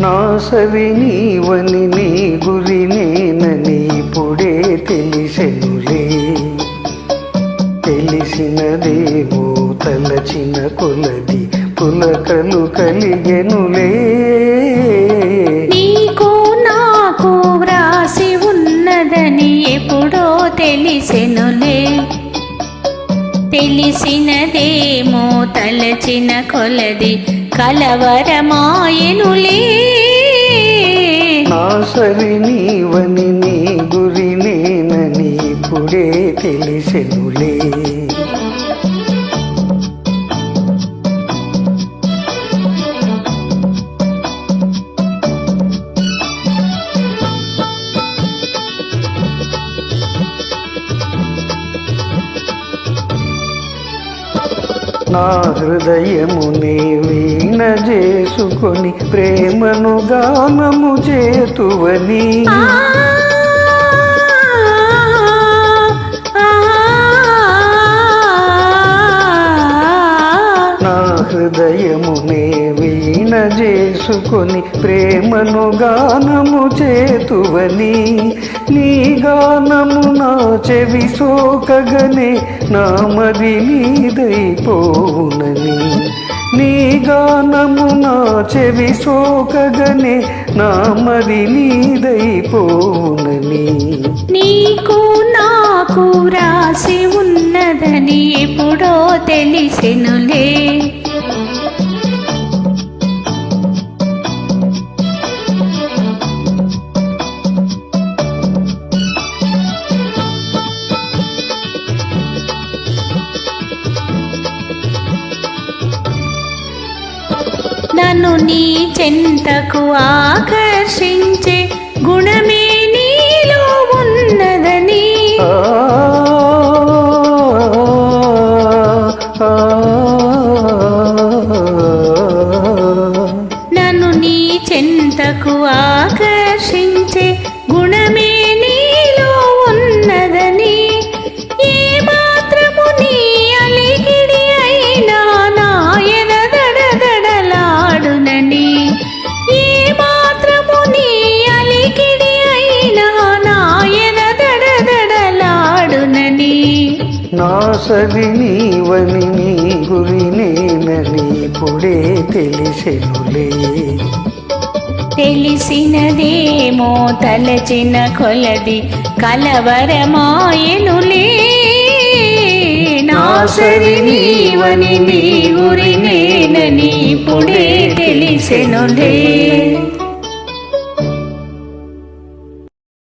నాసవి నీవని నీ గురి నేనని ఇప్పుడే తెలిసెనులే. తెలిసినదేమో తలచిన కొలది పులకలు కలిగెనులే. తెలిసినదేమో తలచిన కొలది కలవరమాయనులే. నా సరి నీవని నీ గురి నేనని ఇప్పుడే తెలిసెనులే. నా హృదయమునే వీణ చేసుకొని ప్రేమను గానము చేతువని నా హృదయము చేసుకొని ప్రేమను గానము చేతువని నీ గానము నా చెవి సోకగనే నా మది నీదైపోవునని నీ గానము నా చెవి సోకగనే నా మది నీదైపోవునని నీకు నాకు రాసి ఉన్నదని ఎప్పుడో తెలిసెనులే. నన్ను నీ చెంతకు ఆకర్షించే గుణమే నీలో ఉన్నదని. నన్ను నీ చెంతకు ఆకర్షించే గుణమే నా నీవని నీ గురి నేనని ఇప్పుడే తెలిసెనులే. తెలిసినదేమో తలచిన కొలది కలవరమాయనులే. నా నీవని నీ గురి నేనని ఇప్పుడే తెలిసెనులే.